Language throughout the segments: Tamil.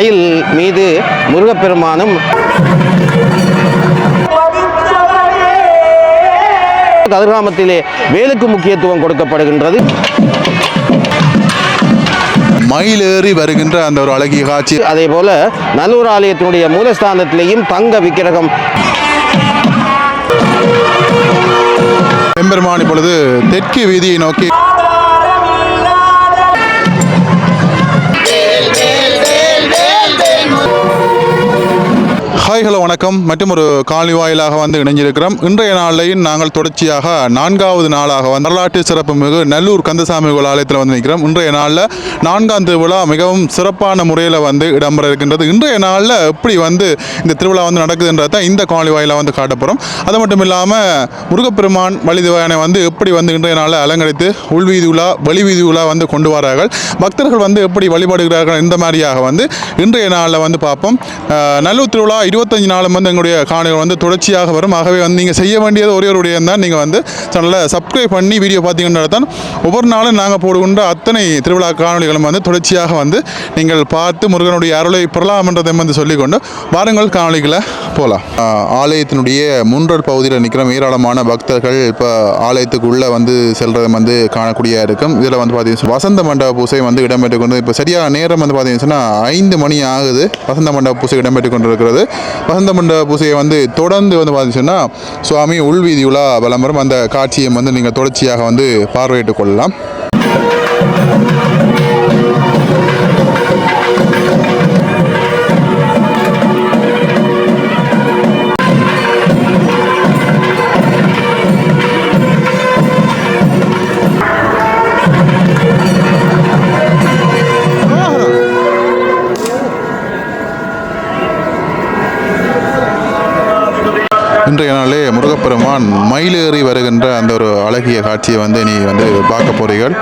மயில் மீது முருகப்பெருமானும் கதிர்காமத்திலே வேலுக்கு முக்கியத்துவம் கொடுக்கப்படுகின்றது. மயிலேறி வருகின்ற அந்த ஒரு அழகிய காட்சி. அதே போல நல்லூர் ஆலயத்தினுடைய மூலஸ்தானத்திலேயும் தங்க விக்கிரகம். எம்பெருமான் இப்பொழுது தெற்கு வீதியை நோக்கி ஹாய் ஹலோ வணக்கம். மற்றும் ஒரு காலி வாயிலாக வந்து இணைஞ்சிருக்கிறோம். இன்றைய நாளையும் நாங்கள் தொடர்ச்சியாக நான்காவது நாளாக வந்து வரலாற்று சிறப்பு மிகு நல்லூர் கந்தசாமி கோயில் ஆலயத்தில் வந்து நிற்கிறோம். இன்றைய நாளில் நான்காம் திருவிழா மிகவும் சிறப்பான முறையில் வந்து இடம்பெற இருக்கின்றது. இன்றைய நாளில் எப்படி வந்து இந்த திருவிழா வந்து நடக்குதுன்றது தான் இந்த காலி வாயிலாக வந்து காட்டப்போகிறோம் அது மட்டும் இல்லாமல் முருகப்பெருமான் வழிதுவாயனை வந்து எப்படி வந்து இன்றைய நாளில் அலங்கரித்து உள்வீதி உலா வெளிவீதி உலா வந்து கொண்டு வரார்கள் பக்தர்கள் வந்து எப்படி வழிபடுகிறார்கள் இந்த மாதிரியாக வந்து இன்றைய நாளில் வந்து பார்ப்போம். நல்லூர் திருவிழா இருபத்தஞ்சு நாளும் வந்து எங்களுடைய காணிகள் வந்து தொடர்ச்சியாக வரும். ஆகவே வந்து நீங்கள் செய்ய வேண்டியது ஒரே ஒரு விடயம் தான் நீங்கள் வந்து சேனலை சப்ஸ்கிரைப் பண்ணி வீடியோ பார்த்தீங்கன்னா தான் ஒவ்வொரு நாளும் நாங்கள் போடுகின்ற அத்தனை திருவிழா காணொலிகளும் வந்து தொடர்ச்சியாக வந்து நீங்கள் பார்த்து முருகனுடைய அருளை பெறலாம் என்றதை வந்து சொல்லிக்கொண்டு வாருங்கள் காணொலிகளை போகலாம் ஆலயத்தினுடைய முன்றல் பகுதியில் நிற்கிற ஏராளமான பக்தர்கள் இப்போ ஆலயத்துக்குள்ளே வந்து செல்கிறத வந்து காணக்கூடிய இருக்கும். இதில் வந்து பார்த்தீங்கன்னா வசந்த மண்டப பூசை வந்து இடம்பெற்று கொண்டு இப்போ சரியான நேரம் வந்து பார்த்தீங்கன்னா ஐந்து மணி ஆகுது. வசந்த மண்டப பூசை இடம்பெற்று கொண்டு இருக்கிறது வசந்த மண்டப பூசையை வந்து தொடர்ந்து வந்து பார்த்தீங்கன்னா சுவாமி உள்வீதி உலா விளம்பரம் அந்த காட்சியை வந்து நீங்கள் தொடர்ச்சியாக வந்து பார்வையிட்டுக் கொள்ளலாம். மயிலேறி வருகின்ற அந்த ஒரு அழகிய காட்சியை வந்து நீ வந்து பார்க்க போறீர்கள்.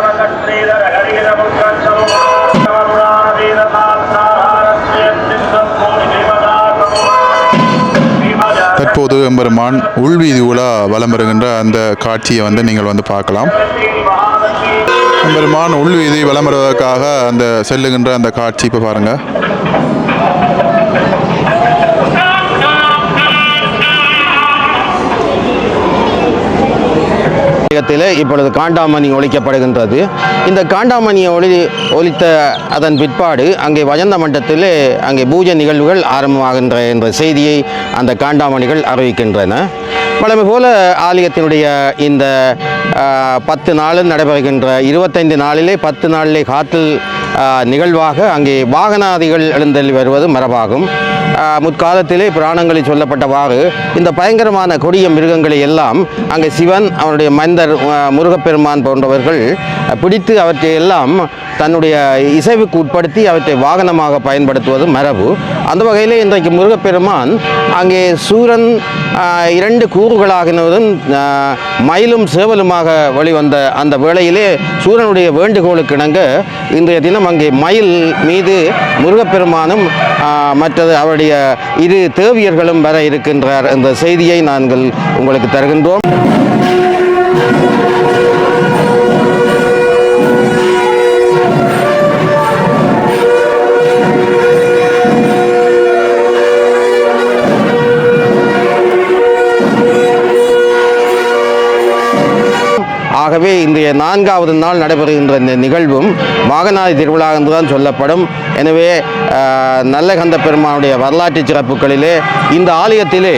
தற்போது எம்பெருமான் உள்வீதி உலா வலம் வருகின்ற அந்த காட்சியை வந்து நீங்கள் வந்து பார்க்கலாம். எம்பெருமான் உள்வீதி வலம் வருவதற்காக அந்த செல்லுகின்ற அந்த காட்சி இப்போ பாருங்கள் ஆலயத்திலே இப்பொழுது காண்டாமணி ஒழிக்கப்படுகின்றது. இந்த காண்டாமணியை ஒளி ஒலித்த அதன் பிற்பாடு அங்கே வஜந்த மண்டத்திலே அங்கே பூஜை நிகழ்வுகள் ஆரம்பமாகின்ற என்ற செய்தியை அந்த காண்டாமணிகள் அறிவிக்கின்றன. பழமை போல ஆலயத்தினுடைய இந்த பத்து நாளில் நடைபெறுகின்ற இருபத்தைந்து நாளிலே பத்து நாளிலே காற்றில் நிகழ்வாக அங்கே வாகனாதிகள் எழுந்தள்ளி வருவது மரபாகும். முற்காலத்திலே புராணங்களில் சொல்லப்பட்டவாறு இந்த பயங்கரமான கொடிய மிருகங்களை எல்லாம் அங்கே சிவன் அவனுடைய மைந்தர் முருகப்பெருமான் போன்றவர்கள் பிடித்து அவற்றை எல்லாம் தன்னுடைய இசைவுக்கு உட்படுத்தி அவற்றை வாகனமாக பயன்படுத்துவது மரபு. அந்த வகையில் இன்றைக்கு முருகப்பெருமான் அங்கே சூரன் இரண்டு கூறுகளாகினதும் மயிலும் சேவலுமாக வெளிவந்த அந்த வேளையிலே சூரனுடைய வேண்டுகோளுக்கு இணங்க இன்றைய தினம் அங்கே மயில் மீது முருகப்பெருமானும் மற்றது அவருடைய இரு தேவியர்களும் வர இருக்கின்றார் என்ற செய்தியை நாங்கள் உங்களுக்கு தருகின்றோம். ஆகவே இன்றைய நான்காவது நாள் நடைபெறுகின்ற இந்த நிகழ்வும் வாகனாதி திருவிழா என்றுதான் சொல்லப்படும். எனவே நல்லகந்த பெருமானுடைய வரலாற்று சிறப்புகளிலே இந்த ஆலயத்திலே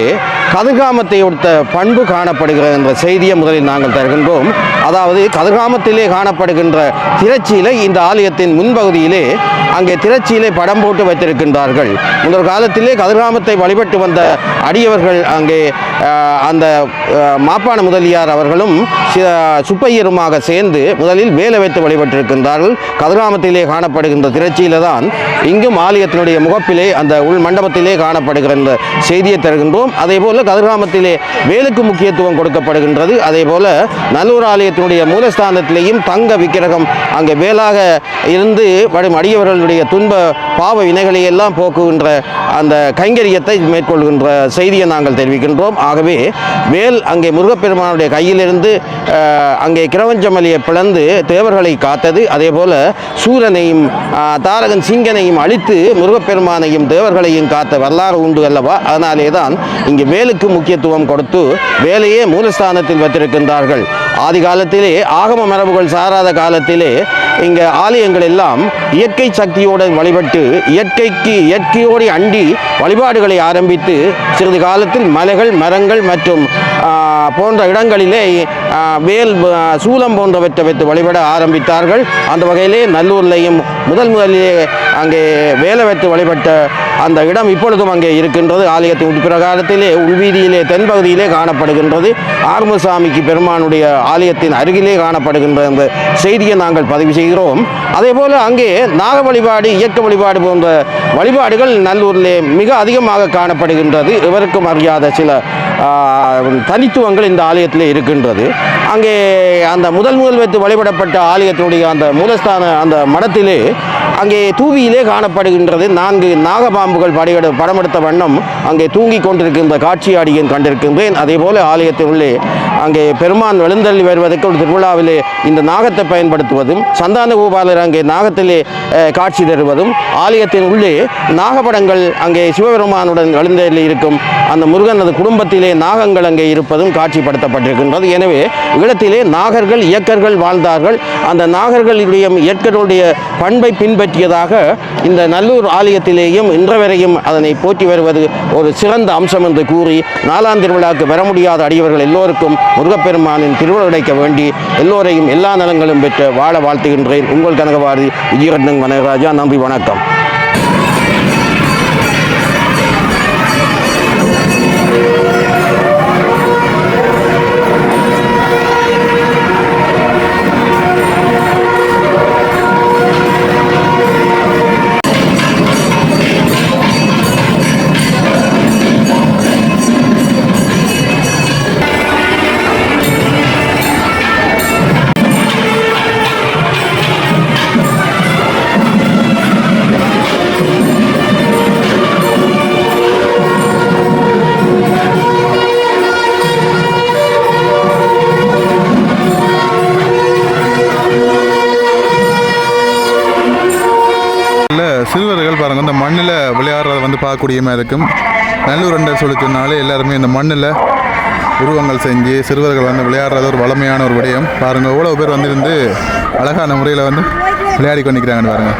கதிர்காமத்தை ஒத்த பண்பு காணப்படுகிறது என்ற செய்தியை முதலில் நாங்கள் தருகின்றோம். அதாவது கதிர்காமத்திலே காணப்படுகின்ற திரச்சியிலே இந்த ஆலயத்தின் முன்பகுதியிலே அங்கே திரச்சியிலே படம் போட்டு வைத்திருக்கின்றார்கள். முதல் காலத்திலே கதிர்காமத்தை வழிபட்டு வந்த அடியவர்கள் அங்கே அந்த மாப்பாண மாப்பான முதலியார் அவர்களும் சுப்பையருமாக சேர்ந்து முதலில் வேலை வைத்து வழிபட்டிருக்கின்றார்கள். கதிர்காமத்திலே காணப்படுகின்ற திரச்சியில தான் இங்கும் ஆலயத்தினுடைய முகப்பிலே அந்த உள் மண்டபத்திலே காணப்படுகிற இந்த செய்தியை தருகின்றோம். அதேபோல் போல கதிர்காமத்திலே வேலுக்கு முக்கியத்துவம் கொடுக்கப்படுகின்றது. அதே போல நல்லூர் ஆலயத்தினுடைய மூலஸ்தானத்திலேயும் தங்க விக்கிரகம் அங்கே வேலாக இருந்து வரும் அடியவர்களுடைய துன்ப பாவ வினைகளை எல்லாம் போக்குகின்ற அந்த கைங்கரியத்தை மேற்கொள்கின்ற செய்தியை நாங்கள் தெரிவிக்கின்றோம். ஆகவே வேல் அங்கே முருகப்பெருமானுடைய கையிலிருந்து அங்கே கிரவஞ்சமலியை பிளந்து தேவர்களை காத்தது. அதே போல சூரனையும் தாரகன் சிங்கனையும் அழித்து முருகப்பெருமானையும் தேவர்களையும் காத்த வரலாறு உண்டு அல்லவா? அதனாலே தான் இங்கே வேலுக்கு முக்கியத்துவம் கொடுத்து வேலையே மூலஸ்தானத்தில் வைத்திருக்கின்றார்கள். ஆதி காலத்திலே ஆகம மரபுகள் சாராத காலத்திலே இங்கே ஆலயங்கள் எல்லாம் இயற்கை சக்தியோடு வழிபட்டு இயற்கைக்கு இயற்கையோடு அண்டி வழிபாடுகளை ஆரம்பித்து சிறிது காலத்தில் மலைகள் மரங்கள் மற்றும் போன்ற இடங்களிலே வேல் சூலம் போன்றவற்றை வைத்து வழிபட ஆரம்பித்தார்கள். அந்த வகையிலே நல்லூர்லேயும் முதல் முதலிலே அங்கே வேலை வைத்து வழிபட்ட அந்த இடம் இப்பொழுதும் அங்கே இருக்கின்றது. ஆலயத்தின் உட்பிரகாரத்திலே உள்வீதியிலே தென்பகுதியிலே காணப்படுகின்றது. ஆறுமுகசாமிக்கு பெருமானுடைய ஆலயத்தின் அருகிலே காணப்படுகின்ற அந்த செய்தியை நாங்கள் பதிவு செய்கிறோம். அதே போல் அங்கே நாக வழிபாடு இயக்க வழிபாடு போன்ற வழிபாடுகள் நல்லூரிலே மிக அதிகமாக காணப்படுகின்றது. இவருக்கும் அறியாத சில தனித்துவங்கள் இந்த ஆலயத்தில் இருக்கின்றது. அங்கே அந்த முதல் முதல் வைத்து வழிபடப்பட்ட ஆலயத்தினுடைய அந்த மூலஸ்தான அந்த மடத்திலே அங்கே தூவியிலே காணப்படுகின்றது. நான்கு நாகபாம்புகள் படையெடு படமெடுத்த வண்ணம் அங்கே தூங்கிக் கொண்டிருக்கின்ற காட்சியாடியன் கண்டிருக்கின்றேன். அதே போல ஆலயத்தின் உள்ளே அங்கே பெருமான் எழுந்தள்ளி வருவதற்கு ஒரு திருவிழாவிலே இந்த நாகத்தை பயன்படுத்துவதும் சந்தான கோபாலர் அங்கே நாகத்திலே காட்சி தருவதும் ஆலயத்தின் உள்ளே நாகப்படங்கள் அங்கே சிவபெருமானுடன் எழுந்தள்ளி இருக்கும் அந்த முருகனது குடும்பத்திலே நாகங்கள் அங்கே இருப்பதும் காட்சிப்படுத்தப்பட்டிருக்கின்றது. எனவே இடத்திலே நாகர்கள் இயக்கர்கள் வாழ்ந்தார்கள். அந்த நாகர்களுடைய இயற்கருடைய பண்பை பின்பற்றியதாக இந்த நல்லூர் ஆலயத்திலேயும் இன்றவரையும் அதனை போற்றி வருவது ஒரு சிறந்த அம்சம் என்று கூறி நாலாம் திருவிழாவுக்கு வர முடியாத அடியவர்கள் எல்லோருக்கும் முருகப்பெருமானின் திருவிழா கிடைக்க வேண்டி எல்லோரையும் எல்லா நலங்களும் பெற்று வாழ வாழ்த்துகின்றேன். உங்கள் கனகவாரி விஜயரட்னம் வனராஜா நன்றி வணக்கம். விளையாடுறத இருக்கும். நல்லூர் அண்டர் சொல்லி சொன்னாலே எல்லாருமே இந்த மண்ணில் உருவங்கள் செஞ்சு சிறுவர்கள் வந்து விளையாடுறது ஒரு வளமையான ஒரு விடயம். பாருங்கள் எவ்வளோ பேர் வந்திருந்து அழகான முறையில் வந்து விளையாடி கொண்டிருக்கிறாங்கன்னு பாருங்கள்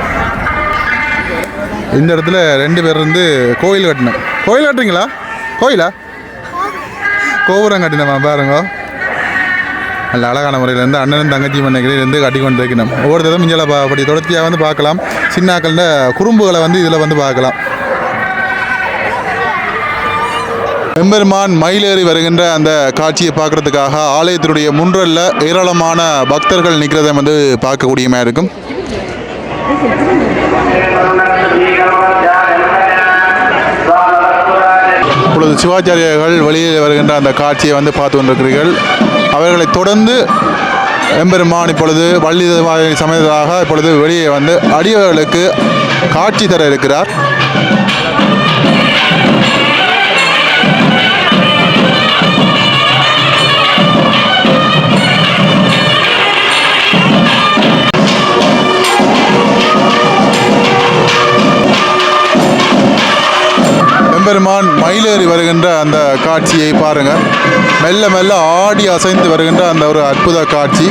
இந்த இடத்துல ரெண்டு பேர் வந்து கோயில் கட்டணும். கோயில் கட்டுறீங்களா? கோயிலா? கோபுரம் கட்டினமா பாருங்க. நல்ல அழகான முறையில் இருந்து அண்ணனும் தங்கச்சி மண்ணைகளில் இருந்து கட்டி கொண்டு வைக்கணும் ஒவ்வொரு தடவை பா அப்படி தொடர்ச்சியாக வந்து பார்க்கலாம். சின்னாக்களில் குறும்புகளை வந்து இதில் வந்து பார்க்கலாம். எம்பெருமான் மயிலேறி வருகின்ற அந்த காட்சியை பார்க்கறதுக்காக ஆலயத்தினுடைய முன்றல்ல ஏராளமான பக்தர்கள் நிற்கிறத வந்து பார்க்கக்கூடியமாக இருக்கும். இப்பொழுது சிவாச்சாரியர்கள் வெளியில் வருகின்ற அந்த காட்சியை வந்து பார்த்து கொண்டிருக்கிறீர்கள். அவர்களை தொடர்ந்து எம்பெருமான் இப்பொழுது வள்ளி சமைத்ததாக இப்பொழுது வெளியே வந்து அடியவர்களுக்கு காட்சி தர இருக்கிறார். எம்பெருமான் மயிலேறி வருகின்ற அந்த காட்சியை பாருங்க. மெல்ல மெல்ல ஆடி அசைந்து வருகின்ற அந்த ஒரு அற்புத காட்சி.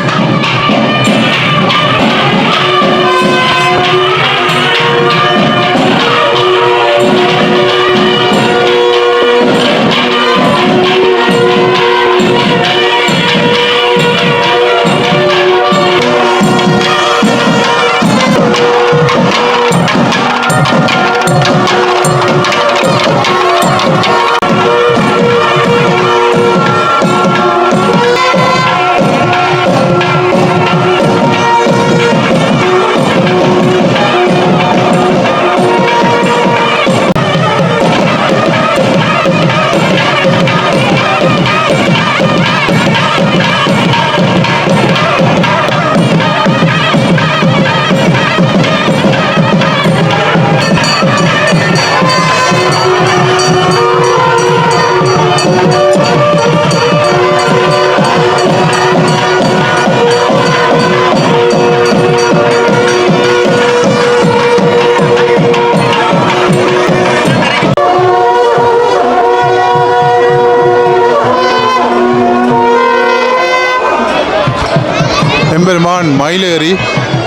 எம்பெருமான் மயிலேறி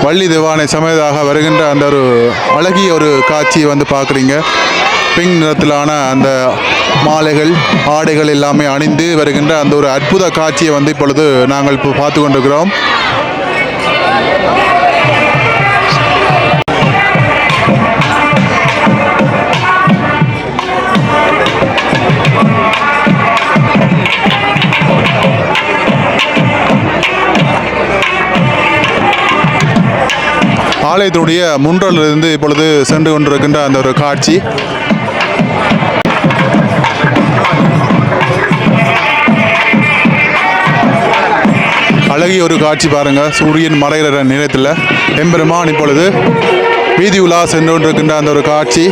வள்ளி திவானை சமேதாக வருகின்ற அந்த ஒரு அழகிய ஒரு காட்சியை வந்து பார்க்குறீங்க. பிங்க் நிறத்திலான அந்த மாலைகள் ஆடைகள் எல்லாமே அணிந்து வருகின்ற அந்த ஒரு அற்புத காட்சியை வந்து இப்பொழுது நாங்கள் இப்போ பார்த்து கொண்டிருக்கிறோம். ஆலயத்தினுடைய முன்றலிருந்து இப்பொழுது சென்று கொண்டிருக்கின்ற அந்த ஒரு காட்சி. அழகிய ஒரு காட்சி பாருங்க சூரியன் மறைகிற நேரத்தில் எம்பெருமான் இப்பொழுது வீதி உலா சென்று கொண்டிருக்கின்ற அந்த ஒரு காட்சி.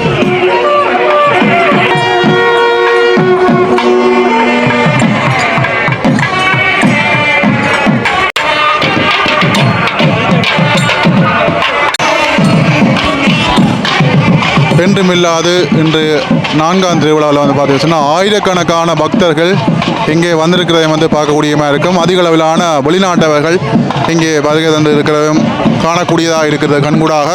என்றுமில்லாது இன்று நான்காம் திருவிழாவில் வந்து பார்த்தீங்கன்னா சொன்னால் ஆயிரக்கணக்கான பக்தர்கள் இங்கே வந்திருக்கிறதை வந்து பார்க்கக்கூடியமா இருக்கும். அதிக அளவிலான வெளிநாட்டவர்கள் இங்கே வருகை தந்து இருக்கிறதும் காணக்கூடியதாக இருக்கிறது கண்கூடாக.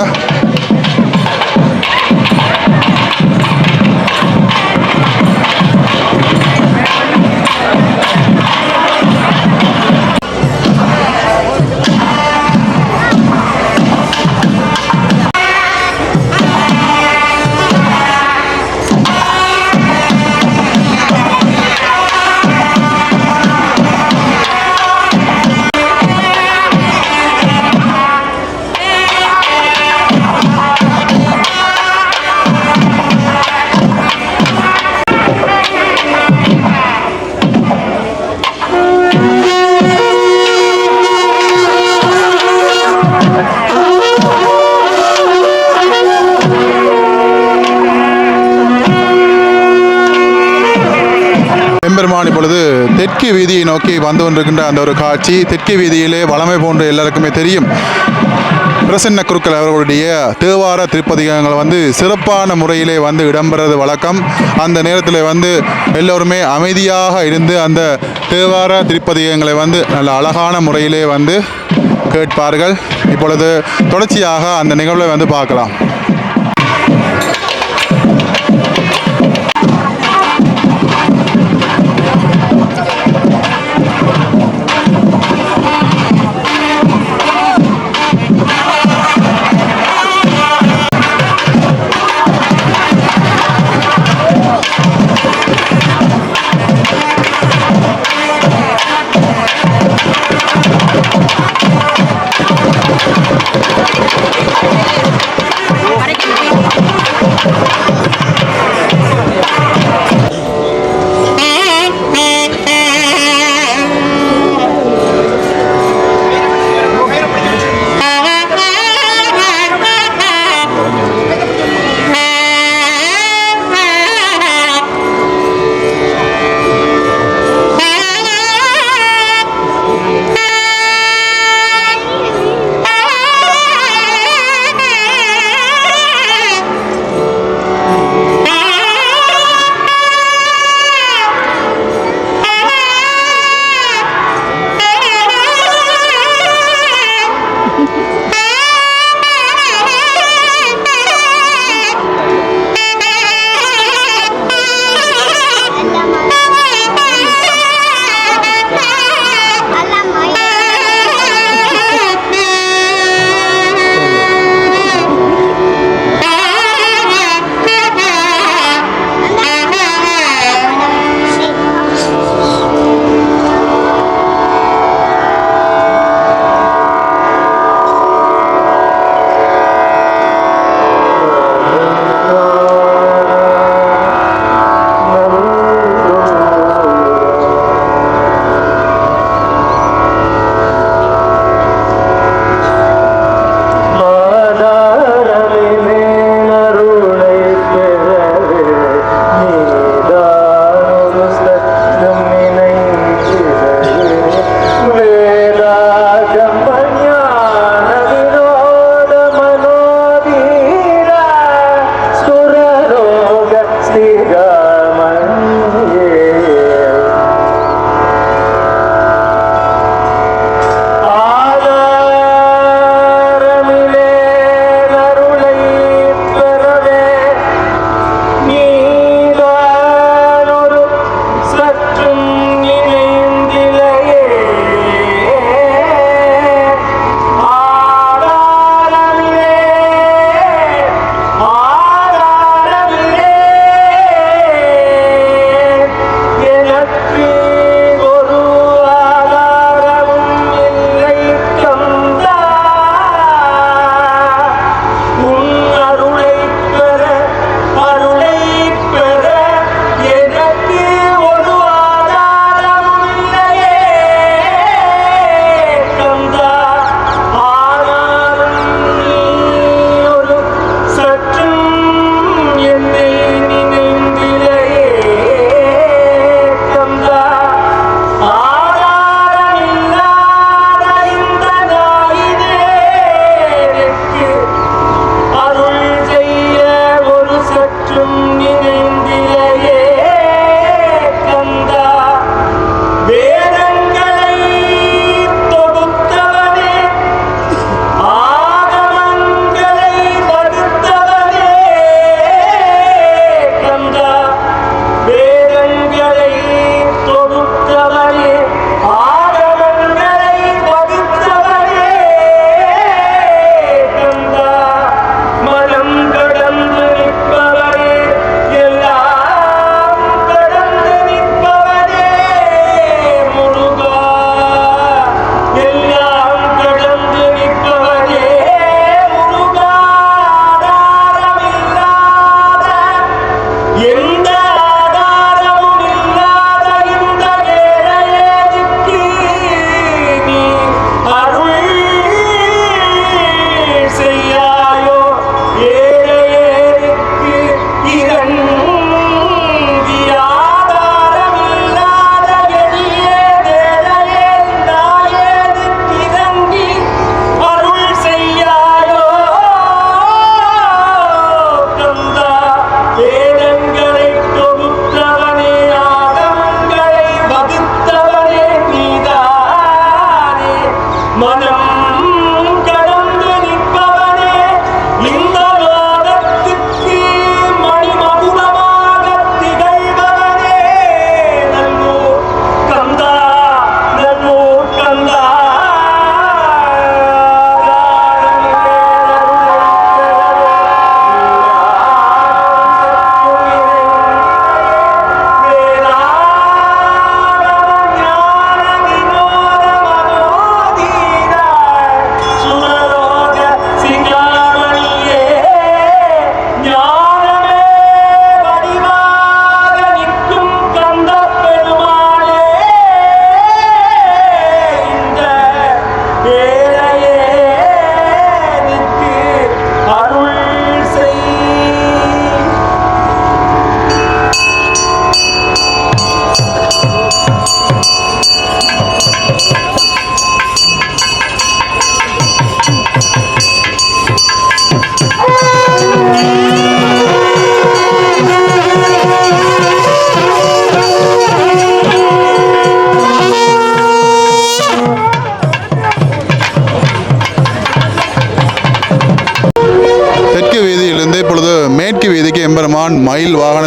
வீதியை நோக்கி வந்து கொண்டிருக்கின்ற அந்த ஒரு காட்சி தெற்கு வீதியிலே வளமை போன்ற எல்லாருக்குமே தெரியும். பிரசன்ன குருக்கள் அவர்களுடைய தேவார திருப்பதிகங்கள் வந்து சிறப்பான முறையிலே வந்து இடம்பெறது வழக்கம். அந்த நேரத்தில் வந்து எல்லோருமே அமைதியாக இருந்து அந்த தேவார திருப்பதிகங்களை வந்து நல்ல அழகான முறையிலே வந்து கேட்பார்கள். இப்பொழுது தொடர்ச்சியாக அந்த நிகழ்வை வந்து பார்க்கலாம்.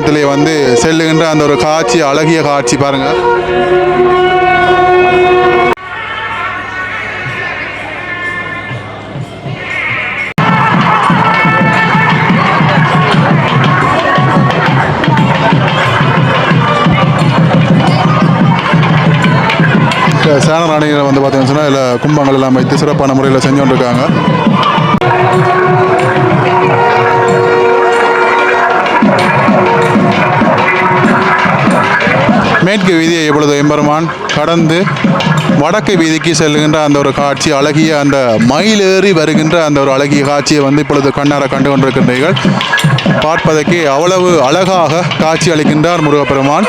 மயில் வந்து செல்லுகின்ற அந்த ஒரு காட்சி அழகிய காட்சி பாருங்கள் சேனல் அணிகளை வந்து பார்த்தீங்கன்னு சொன்னால் இதில் கும்பங்கள் எல்லாம் வைத்து சிறப்பான முறையில் செஞ்சு கொண்டிருக்காங்க. மேற்கு வீதியை எப்பொழுது எம்பெருமான் கடந்து வடக்கு வீதிக்கு செல்லுகின்ற அந்த ஒரு காட்சி அழகிய அந்த மயிலேறி வருகின்ற அந்த ஒரு அழகிய காட்சியை வந்து இப்பொழுது கண்ணார கண்டு கொண்டிருக்கின்றீர்கள். பார்ப்பதற்கு அவ்வளவு அழகாக காட்சி அளிக்கின்றார் முருகப்பெருமான்.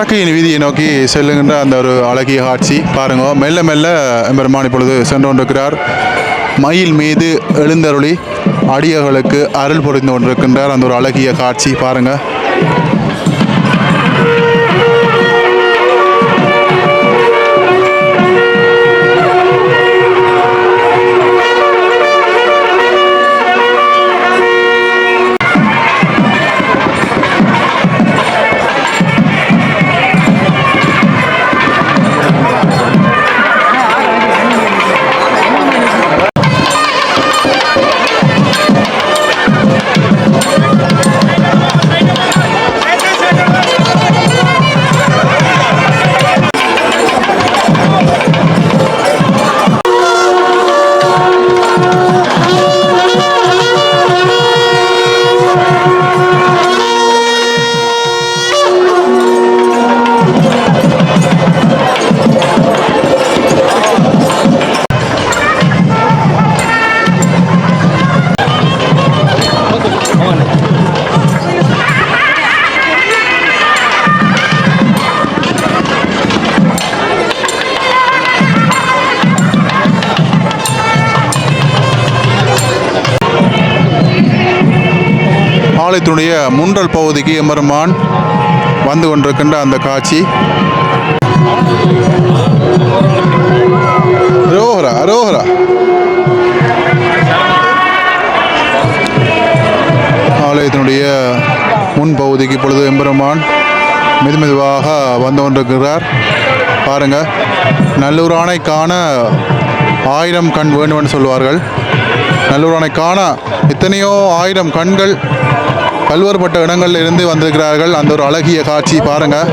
வடக்கையின் வீதியை நோக்கி செல்லுகின்ற அந்த ஒரு அழகிய காட்சி பாருங்க. மெல்ல மெல்ல எம்பெருமான் இப்பொழுது சென்று கொண்டிருக்கிறார். மயில் மீது எழுந்தருளி அடியர்களுக்கு அருள் புரிந்து கொண்டிருக்கின்றார். அந்த ஒரு அழகிய காட்சி பாருங்கள் ஆலயத்தினுடைய முன்றல் பகுதிக்கு எம்பெருமான் வந்து கொண்டிருக்கின்ற அந்த காட்சி. ரோஹரா அரோஹரா ஆலயத்தினுடைய முன்பகுதிக்கு இப்பொழுது எம்பெருமான் மெதுமெதுவாக வந்து கொண்டிருக்கிறார். பாருங்க நல்லூர் காண ஆயிரம் கண் வேண்டுமென்று சொல்வார்கள். நல்லூர் காண எத்தனையோ ஆயிரம் கண்கள் பல்வேறுபட்ட இடங்களில் இருந்து வந்திருக்கிறார்கள். அந்த ஒரு அழகிய காட்சி பாருங்கள்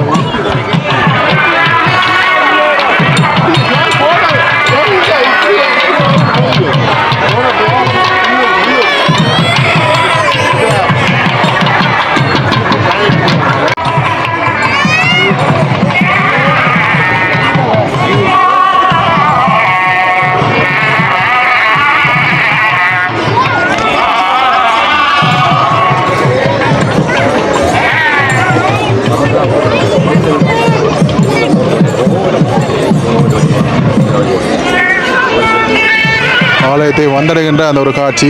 ஆலயத்தை அந்த ஒரு காட்சி.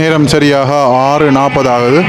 நேரம் சரியாக ஆறு நாற்பது ஆகுது.